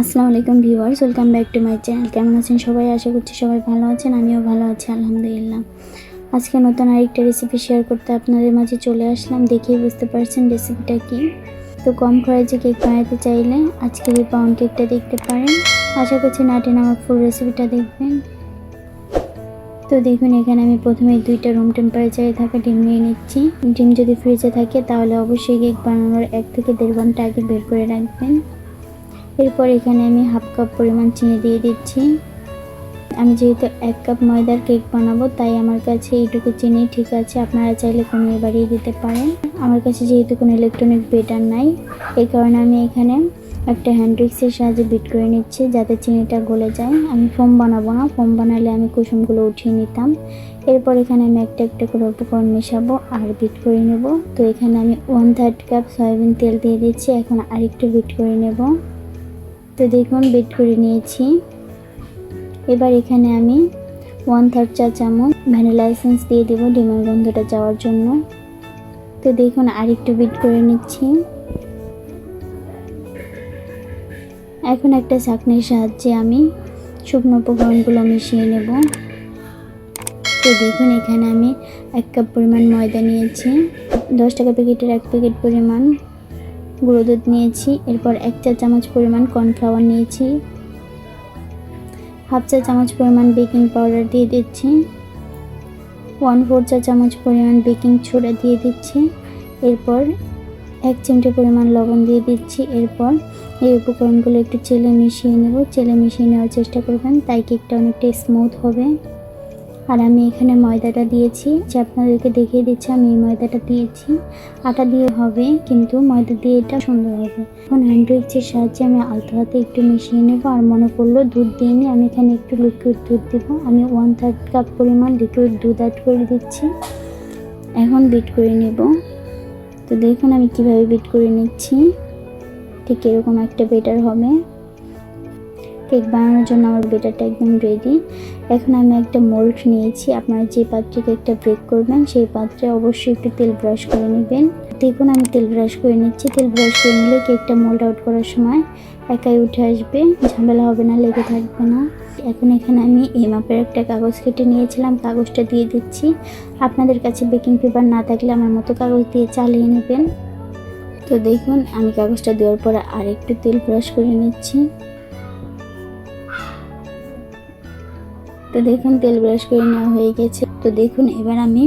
আসসালামু আলাইকুম viewers, welcome back to my channel. কেমন আছেন সবাই? আশা করছি সবাই ভালো আছেন, আমিও ভালো আছি, আলহামদুলিল্লাহ। আজকে নতুন আরেকটা রেসিপি শেয়ার করতে আপনাদের মাঝে চলে আসলাম, দেখেই বুঝতে পারছেন রেসিপিটা কি। তো কম খরচে কেক বানাতে চাইলে আজকের এই পাউন্ড কেকটা দেখতে পারেন। আশা করছি নাটেন আমার ফুল রেসিপিটা দেখবেন। তো দেখুন, এখানে আমি প্রথমে দুইটা রুম টেম্পারেচারে থাকা ডিম নিয়ে নিচ্ছি। ডিম যদি ফ্রিজে থাকে, তাহলে অবশ্যই কেক বানানোর এক থেকে দেড় ঘণ্টা আগে বের করে রাখবেন। এরপর এখানে আমি হাফ কাপ পরিমাণ চিনি দিয়ে দিচ্ছি। আমি যেহেতু এক কাপ ময়দার কেক বানাবো, তাই আমার কাছে এইটুকু চিনি ঠিক আছে। আপনারা চাইলে কমিয়ে বাড়িয়ে দিতে পারেন। আমার কাছে যেহেতু কোনো ইলেকট্রনিক বেটার নাই, এই কারণে আমি এখানে একটা হ্যান্ড উইক্সের সাহায্যে বিট করে নিচ্ছি যাতে চিনিটা গলে যায়। আমি ফোম বানাবো না, ফোম বানালে আমি কুসুমগুলো উঠিয়ে নিতাম। এরপর এখানে আমি একটা একটা করে উপকরণ মেশাবো আর বিট করে নেব। তো এখানে আমি ওয়ান থার্ড কাপ সয়াবিন তেল দিয়ে দিচ্ছি, এখন আরেকটু বিট করে নেব। তো দেখুন বিট করে নিয়েছি। এবার এখানে আমি ওয়ান থার্ড চা চামচ ভ্যানিলা এসেন্স দিয়ে দেব ডিমের গন্ধটা যাওয়ার জন্য। তো দেখুন, আরেকটু বিট করে নিচ্ছি। এখন একটা চাকনির সাহায্যে আমি শুকনো উপকরণগুলো মিশিয়ে নেব। তো দেখুন, এখানে আমি এক কাপ পরিমাণ ময়দা নিয়েছি। দশ টাকা প্যাকেটের এক প্যাকেট পরিমাণ। গুঁড়ো দুধ নিয়েছি, এরপর এক চা চামচ পরিমাণ কর্নফ্লাওয়ার নিয়েছি, হাফ চা চামচ পরিমাণ বেকিং পাউডার দিয়ে দিচ্ছি, ওয়ান ফোর চা চামচ পরিমাণ বেকিং ছোড়া দিয়ে দিচ্ছি, এরপর এক চিমটে পরিমাণ লবণ দিয়ে দিচ্ছি, এরপর এই উপকরণগুলো একটু চেলে মিশিয়ে নেব, চেলে মিশিয়ে নেওয়ার চেষ্টা করবেন, তাই কেকটা অনেকটা স্মুথ হবে। আর আমি এখানে ময়দাটা দিয়েছি। যে আপনাদেরকে দেখিয়ে দিচ্ছি, আমি এই ময়দাটা দিয়েছি। আটা দিয়ে হবে, কিন্তু ময়দা দিয়ে এটা সুন্দর হবে। এখন হ্যান্ড উইক্সের সাহায্যে আমি আলতো হাতে একটু মিশিয়ে নেব। আর মনে করল দুধ দিয়ে নিয়ে আমি এখানে একটু লিকুইড দুধ দেবো। আমি ওয়ান থার্ড কাপ পরিমাণ লিকুইড দুধ অ্যাড করে দিচ্ছি। এখন বিট করে নেব। তো দেখুন আমি কীভাবে বিট করে নিচ্ছি। ঠিক এরকম একটা বেটার হবে। কেক বানানোর জন্য আমার বেটারটা একদম রেডি এখন আমি একটা মোল্ড নিয়েছি। আপনারা যে পাত্রে কেকটা ব্রেক করবেন, সেই পাত্রে অবশ্যই একটু তেল ব্রাশ করে নেবেন। দেখুন, আমি তেল ব্রাশ করে নিচ্ছি। তেল ব্রাশ করে নিলে কেকটা মোল্ড আউট করার সময় একাই উঠে আসবে। ঝামেলা হবে না, লেগে থাকবে না। এখন এখানে আমি এই মাপের একটা কাগজ কেটে নিয়েছিলাম। কাগজটা দিয়ে দিচ্ছি। আপনাদের কাছে বেকিং পেপার না থাকলে আমার মতো কাগজ দিয়ে চালিয়ে নেবেন। তো দেখুন, আমি কাগজটা দেওয়ার পরে আর একটু তেল ব্রাশ করে নিচ্ছি। তো দেখুন, তেল ব্রাশ করে নেওয়া হয়ে গেছে। তো দেখুন, এবার আমি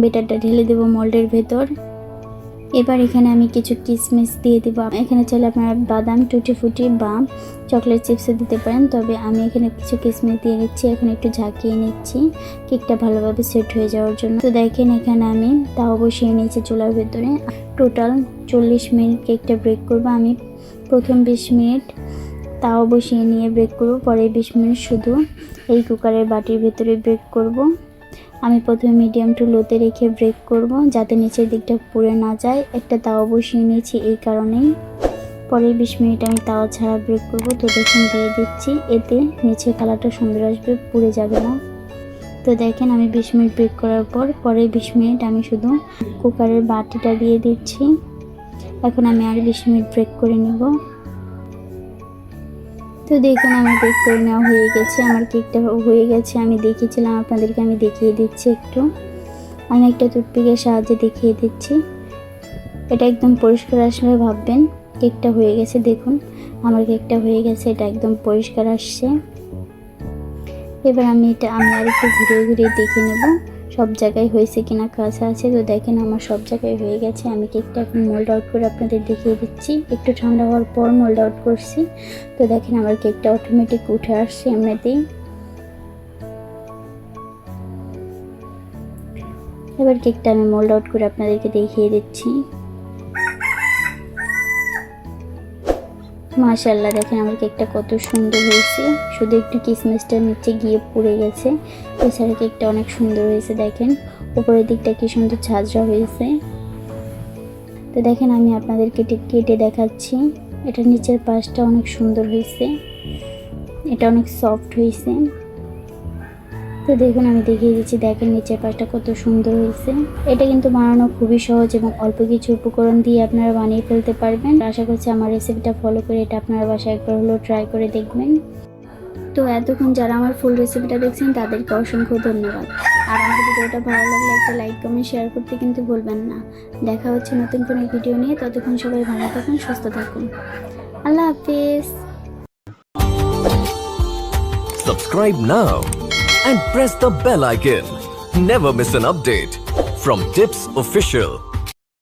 বেটারটা ঢেলে দেবো মোল্ডের ভেতর। এবার এখানে আমি কিছু কিশমিশ দিয়ে দেবো। এখানে চাইলে আপনারা বাদাম টুটি ফুটি বা চকলেট চিপসও দিতে পারেন, তবে আমি এখানে কিছু কিশমিশ দিয়ে নিচ্ছি। এখন একটু ঝাঁকিয়ে নিচ্ছি, কেকটা ভালোভাবে সেট হয়ে যাওয়ার জন্য। তো দেখেন, এখানে আমি তাও বসিয়ে নিয়েছি চুলার ভেতরে। টোটাল চল্লিশ মিনিট কেকটা ব্রেক করব। আমি প্রথম বিশ মিনিট তাও বসিয়ে নিয়ে ব্রেক করব। পরে বিশ মিনিট শুধু এই কুকারের বাটির ভেতরে ব্রেক করব। আমি প্রথমে মিডিয়াম টু লোতে রেখে ব্রেক করব, যাতে নিচের দিকটা পুড়ে না যায়। একটা তাও বসিয়ে নিয়েছি এই কারণেই। পরে বিশ মিনিট আমি তাওয়া ছাড়া ব্রেক করব। তো দেখুন, দিয়ে দিচ্ছি। এতে নিচের কালারটা সুন্দর আসবে, পুড়ে যাবে না। তো দেখেন, আমি বিশ মিনিট ব্রেক করার পর, পরে বিশ মিনিট আমি শুধু কুকারের বাটিটা দিয়ে দিচ্ছি। এখন আমি আর বিশ মিনিট ব্রেক করে নেব। তো দেখুন, আমার বেক করে নেওয়া হয়ে গেছে। আমার কেকটা হয়ে গেছে। আমি দেখিয়েছিলাম, আপনাদেরকে আমি দেখিয়ে দিচ্ছি একটু। আমি একটা টুথপিকের সাহায্যে দেখিয়ে দিচ্ছি। এটা একদম পরিষ্কার আসলে ভাববেন। কেকটা হয়ে গেছে, দেখুন। আমার কেকটা হয়ে গেছে, এটা একদম পরিষ্কার আসছে। এবার আমি এটা, আমি আর একটু ঘুরে ঘুরে দেখে নেব। সব জায়গায় হয়েছে কিনা কাজ আছে, তো দেখেন আমার সব জায়গায় হয়ে গেছে। আমি কেকটা এখন মোল্ড আউট করে আপনাদের দেখিয়ে দিচ্ছি। একটু ঠান্ডা হওয়ার পর মোল্ড আউট করছি। তো দেখেন আমার কেকটা অটোমেটিক উঠে আসছে এমনিতেই। এবার কেকটা আমি মোল্ড আউট করে আপনাদেরকে দেখিয়ে দিচ্ছি। মাশাল্লাহ দেখেন আমার কেকটা কত সুন্দর হয়েছে। শুধু একটু কিসমিসটা নিচে গিয়ে পুড়ে গেছে। এছাড়া কেকটা অনেক সুন্দর হয়েছে, দেখেন। উপরের দিকটা কি সুন্দর ছাজরা হয়েছে। তো দেখেন, আমি আপনাদেরকে কেটে কেটে দেখাচ্ছি। এটা নিচের পাশটা অনেক সুন্দর হয়েছে। এটা অনেক সফট হয়েছে। তো দেখুন, আমি দেখিয়ে দিচ্ছি, দেখেন নিচের পাশটা কত সুন্দর হয়েছে। এটা কিন্তু বানানো খুবই সহজ এবং অল্প কিছু উপকরণ দিয়ে আপনারা বানিয়ে ফেলতে পারবেন। আশা করছি আমার রেসিপিটা ফলো করে এটা আপনারা বাসায় একবার হলেও ট্রাই করে দেখবেন। তো এতক্ষণ যারা আমার ফুল রেসিপিটা দেখছেন, তাদেরকে অসংখ্য ধন্যবাদ। আর আমার ভিডিওটা ভালো লাগলে একটা লাইক কমেন্ট শেয়ার করতে কিন্তু ভুলবেন না। দেখা হচ্ছে নতুন কোনো ভিডিও নিয়ে। ততক্ষণ সবাই ভালো থাকুন, সুস্থ থাকুন। আল্লাহ হাফিজ। Subscribe now. And press the bell icon. Never miss an update from Tips Official.